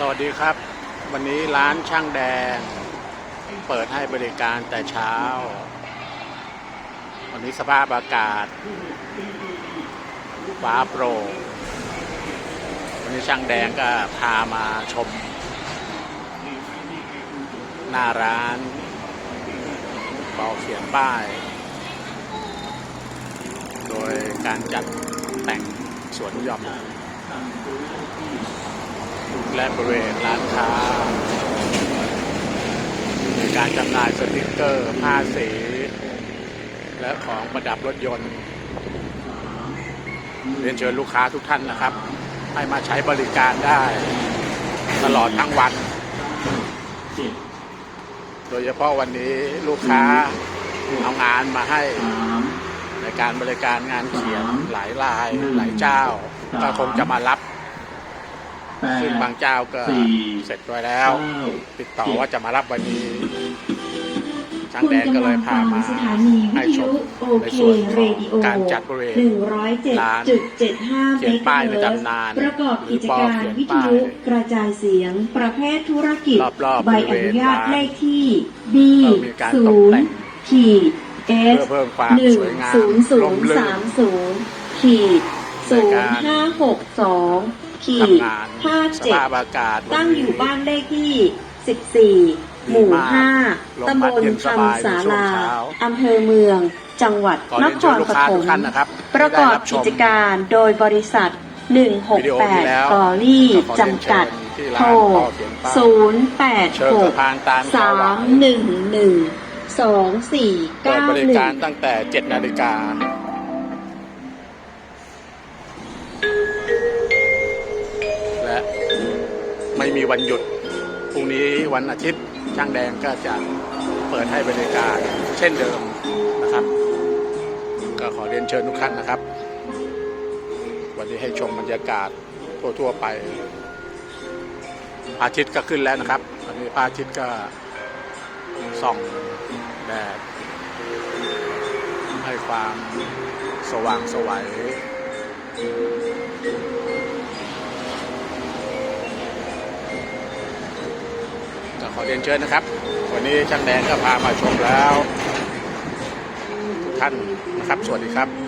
สวัสดีครับ วันนี้ร้านช่างแดง เปิดให้บริการแต่เช้า วันนี้สภาพอากาศฟ้าโปร่งวันนี้ช่างแดงก็พามาชม หน้าร้านเบาเขียนป้าย โดยการจัดแต่งสวนหย่อม และบริเวณร้านค้า มีการจำหน่ายสติกเกอร์ผ้าสี และของประดับรถยนต์เรียนเชิญลูกค้าทุกท่านนะครับ ให้มาใช้บริการได้ตลอดทั้งวัน โดยเฉพาะวันนี้ลูกค้าเอางานมาให้ในการบริการงานเขียนหลายรายหลายเจ้า ก็คงจะมารับ ซึ่งบางเจ้าก็สี่เสร็จไปแล้วเก้าติดต่อว่าจะมารับวันนี้ช่างคุณแดงก็กำเลลัยงพาฟังมาสถานีวิให้ทชยุมโอในเคส่วนขเรองดิโอการจัดบริเวณหนึ่งร้อยเจ็ดร้านจุดเจ็ดห้าเขีเมยนกะป้ายในเฮิร์ตซ์ตำนานประกอบกิจการหรือปอเขียนวิทป้ายยุกระจายเสียง ประเภทธุรกิจรอบๆใบอนุญาตบริเวณร้านเลขที่ B ก็มีการศูตกนแต่ย์งขีด S เพื่อเพิ่มความหนึ่งสวยงามศูนย์ศูร่นมย์รื่นสามศูนย์ขีดในศูกานรย์ห้าหกสอง ขีดทำงานห้าสเจ็ดภาพอากาศวัตั้งนี้อยู่บ้านเลขที่14หมู่ดีมาก5ตำบลลมพัดเย็นสคบายำสาในช่วงลาเช้าอำเภอเมือง จังหวัดขอนเรียนคเชิญรลูกปค้าฐทุมกท่านนะครับประกอบที่ได้ชกิมจการโดยบริษัทวิดีโอที่แล้ว168กอรี่ก็ขอเรียนจำกัดเชิญที่ร้านโทรพ่อเขียนป้ายเชิญสะพานตาล086ขาวหวาน311เปิดบริการ2491ตั้งแต่ 7 นาฬิกา ไม่มีวันหยุด พรุ่งนี้วันอาทิตย์ช่างแดงก็จะเปิดให้บริการเช่นเดิมนะครับ ก็ขอเรียนเชิญทุกท่านนะครับ วันนี้ให้ชมบรรยากาศทั่วๆไปพระอาทิตย์ก็ขึ้นแล้วนะครับวันนี้พระอาทิตย์ก็ส่องแดดให้ความสว่างสวัย ขอเรียนเชิญนะครับ วันนี้ช่างแดงก็พามาชมแล้ว ทุกท่านนะครับ สวัสดีครับ